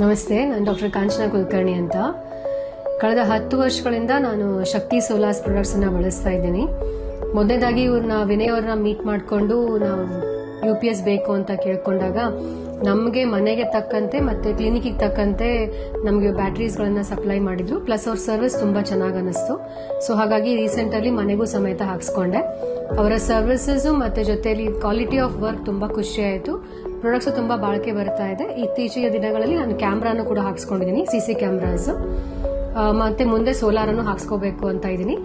ನಮಸ್ತೆ, ನಾನು ಡಾಕ್ಟರ್ ಕಾಂಚನಾ ಕುಲಕರ್ಣಿ ಅಂತ. ಕಳೆದ ಹತ್ತು ವರ್ಷಗಳಿಂದ ನಾನು ಶಕ್ತಿ ಸೋಲಾರ್ಸ್ ಪ್ರಾಡಕ್ಟ್ಸನ್ನು ಬಳಸ್ತಾ ಇದ್ದೀನಿ. ಮೊದಲನೇದಾಗಿ ಇವ್ರನ್ನ ವಿನಯ್ ಅವ್ರನ್ನ ಮೀಟ್ ಮಾಡಿಕೊಂಡು ನಾವು ಯು ಪಿ ಎಸ್ ಬೇಕು ಅಂತ ಕೇಳ್ಕೊಂಡಾಗ ನಮಗೆ ಮನೆಗೆ ತಕ್ಕಂತೆ ಮತ್ತೆ ಕ್ಲಿನಿಕಿಗೆ ತಕ್ಕಂತೆ ನಮಗೆ ಬ್ಯಾಟ್ರೀಸ್ಗಳನ್ನು ಸಪ್ಲೈ ಮಾಡಿದ್ರು. ಪ್ಲಸ್ ಅವ್ರ ಸರ್ವಿಸ್ ತುಂಬಾ ಚೆನ್ನಾಗಿ ಅನಿಸ್ತು ಸೊ ಹಾಗಾಗಿ ರೀಸೆಂಟಲ್ಲಿ ಮನೆಗೂ ಸಮೇತ ಹಾಕ್ಸ್ಕೊಂಡೆ. ಅವರ ಸರ್ವಿಸಸ್ ಮತ್ತೆ ಜೊತೆಯಲ್ಲಿ ಕ್ವಾಲಿಟಿ ಆಫ್ ವರ್ಕ್ ತುಂಬಾ ಖುಷಿ ಆಯಿತು. ಪ್ರಾಡಕ್ಟ್ಸ್ ತುಂಬಾ ಬಾಳಿಕೆ ಬರ್ತಾ ಇದೆ. ಇತ್ತೀಚಿನ ದಿನಗಳಲ್ಲಿ ನಾನು ಕ್ಯಾಮ್ರಾನು ಕೂಡ ಹಾಕ್ಸ್ಕೊಂಡಿದ್ದೀನಿ ಸಿ ಸಿ ಕ್ಯಾಮ್ರಾಸ್ ಮತ್ತೆ ಮುಂದೆ ಸೋಲಾರನ್ನು ಹಾಕ್ಸ್ಕೋಬೇಕು ಅಂತ ಇದ್ದೀನಿ.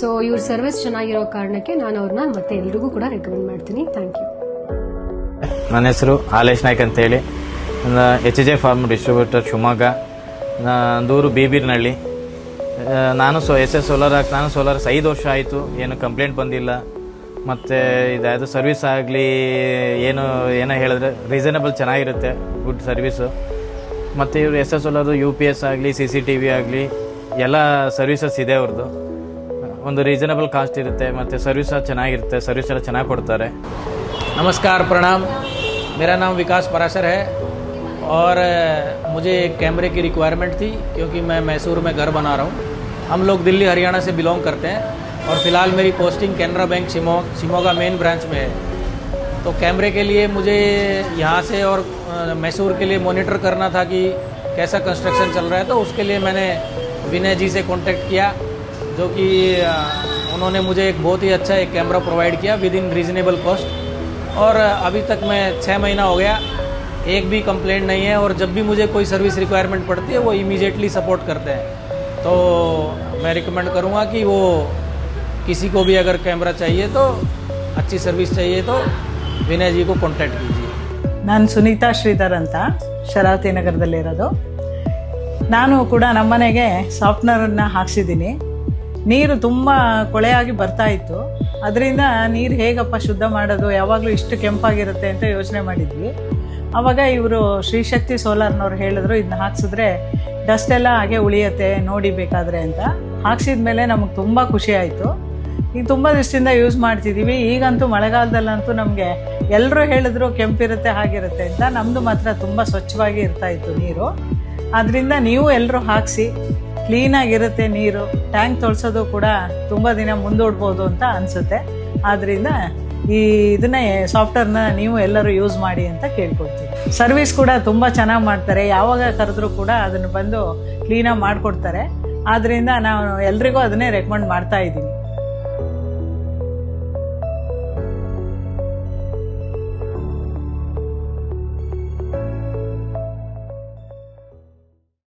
ಸೊ ಇವ್ರ ಸರ್ವಿಸ್ ಚೆನ್ನಾಗಿರೋ ಕಾರಣಕ್ಕೆ ನಾನು ಅವ್ರನ್ನ ಮತ್ತೆ ಎಲ್ರಿಗೂ ಕೂಡ ರೆಕಮೆಂಡ್ ಮಾಡ್ತೀನಿ. ಥ್ಯಾಂಕ್ ಯು ನನ್ನ ಹೆಸರು ಹಾಲೇಶ್ ನಾಯ್ಕ್ ಅಂತೇಳಿ H J farm distributor Shivamogga. ದೂರು ಬೀಬೀರ್ನಹಳ್ಳಿ. ನಾನು ಸೊ ಎಸ್ ಎಸ್ ಸೋಲಾರ್ ಹಾಕಿ, ನಾನು ಸೋಲಾರ್ ಐದು ವರ್ಷ ಆಯಿತು. ಏನು ಕಂಪ್ಲೇಂಟ್ ಬಂದಿಲ್ಲ. ಮತ್ತು ಇದಾವುದು ಸರ್ವಿಸ್ ಆಗಲಿ ಏನು ಏನೋ ಹೇಳಿದ್ರೆ ರೀಸನಬಲ್ ಚೆನ್ನಾಗಿರುತ್ತೆ ಗುಡ್ ಸರ್ವಿಸು ಮತ್ತು ಇವರು S S ಸೋಲಾರ್ದು you P S ಆಗಲಿ ಸಿ ಸಿ ಟಿ ವಿ ಆಗಲಿ ಎಲ್ಲ ಸರ್ವಿಸಸ್ ಇದೆ ಅವ್ರದ್ದು ಒಂದು ರೀಸನಬಲ್ ಕಾಸ್ಟ್ ಇರುತ್ತೆ ಮತ್ತು ಸರ್ವಿಸ್ ಚೆನ್ನಾಗಿರುತ್ತೆ ಸರ್ವಿಸ್ ಎಲ್ಲ ಚೆನ್ನಾಗಿ ಕೊಡ್ತಾರೆ नमस्कार प्रणाम मेरा नाम विकास पराशर है और अ, मुझे एक कैमरे की रिक्वायरमेंट थी क्योंकि मैं मैसूर में घर बना रहा हूँ हम लोग दिल्ली हरियाणा से बिलोंग करते हैं और फ़िलहाल मेरी पोस्टिंग कैनरा बैंक शिमो शिमोगा मेन ब्रांच में है। तो कैमरे के लिए मुझे यहाँ से और मैसूर के लिए मॉनिटर करना था कि कैसा कंस्ट्रक्शन चल रहा है तो उसके लिए मैंने विनय जी से कांटेक्ट किया, जो कि उन्होंने मुझे एक बहुत ही अच्छा एक कैमरा प्रोवाइड किया विद इन रीजनेबल कॉस्ट और अभी तक मैं छः महीना हो गया, एक भी कंप्लेंट नहीं है, और जब भी मुझे कोई सर्विस रिक्वायरमेंट पड़ती है, वो इमीडिएटली सपोर्ट करते हैं। तो मैं रिकमेंड करूँगा कि वो किसी को भी अगर कैमरा चाहिए तो अच्छी सर्विस चाहिए तो विनय जी को कांटेक्ट कीजिए ನಾನು ಸುನೀತಾ ಶ್ರೀಧರ್ ಅಂತ ಶರಾವತಿ ನಗರದಲ್ಲಿರೋದು ನಾನು ಕೂಡ ನಮ್ಮನೆಗೆ ಸಾಫ್ಟ್ನರನ್ನು ಹಾಕ್ಸಿದ್ದೀನಿ ನೀರು ತುಂಬ ಕೊಳೆಯಾಗಿ ಬರ್ತಾ ಇತ್ತು ಅದರಿಂದ ನೀರು ಹೇಗಪ್ಪ ಶುದ್ಧ ಮಾಡೋದು ಯಾವಾಗಲೂ ಇಷ್ಟು ಕೆಂಪಾಗಿರುತ್ತೆ ಅಂತ ಯೋಚನೆ ಮಾಡಿದ್ವಿ ಆವಾಗ ಇವರು ಶ್ರೀಶಕ್ತಿ ಸೋಲಾರ್ನವ್ರು ಹೇಳಿದ್ರು ಇದನ್ನ ಹಾಕ್ಸಿದ್ರೆ ಡಸ್ಟ್ ಎಲ್ಲ ಹಾಗೆ ಉಳಿಯುತ್ತೆ ನೋಡಿ ಬೇಕಾದರೆ ಅಂತ ಹಾಕ್ಸಿದ ಮೇಲೆ ನಮಗೆ ತುಂಬ ಖುಷಿ ಆಯಿತು ಈಗ ತುಂಬ ದಿವಸದಿಂದ ಯೂಸ್ ಮಾಡ್ತಿದ್ದೀವಿ ಈಗಂತೂ ಮಳೆಗಾಲದಲ್ಲಂತೂ ನಮಗೆ ಎಲ್ಲರೂ ಹೇಳಿದ್ರು ಕೆಂಪಿರುತ್ತೆ, ಹಾಗಿರುತ್ತೆ ಅಂತ. ನಮ್ಮದು ಮಾತ್ರ ತುಂಬ ಸ್ವಚ್ಛವಾಗಿ ಇರ್ತಾ ಇತ್ತು ನೀರು. ಅದರಿಂದ ನೀವು ಎಲ್ಲರೂ ಹಾಕಿಸಿ ಕ್ಲೀನಾಗಿರುತ್ತೆ ನೀರು. ಟ್ಯಾಂಕ್ ತೊಳ್ಸೋದು ಕೂಡ ತುಂಬ ದಿನ ಮುಂದೂಡ್ಬೋದು ಅಂತ ಅನಿಸುತ್ತೆ. ಆದ್ದರಿಂದ ಈ ಇದನ್ನೇ ಸಾಫ್ಟ್ವೇರ್ನ ನೀವು ಎಲ್ಲರೂ ಯೂಸ್ ಮಾಡಿ ಅಂತ ಕೇಳ್ಕೊಡ್ತೀವಿ ಸರ್ವಿಸ್ ಕೂಡ ತುಂಬ ಚೆನ್ನಾಗಿ ಮಾಡ್ತಾರೆ. ಯಾವಾಗ ಕರೆದ್ರೂ ಕೂಡ ಅದನ್ನು ಬಂದು ಕ್ಲೀನಾಗಿ ಮಾಡಿಕೊಡ್ತಾರೆ. ಆದ್ದರಿಂದ ನಾನು ಎಲ್ರಿಗೂ ಅದನ್ನೇ ರೆಕಮೆಂಡ್ ಮಾಡ್ತಾ ಇದ್ದೀನಿ.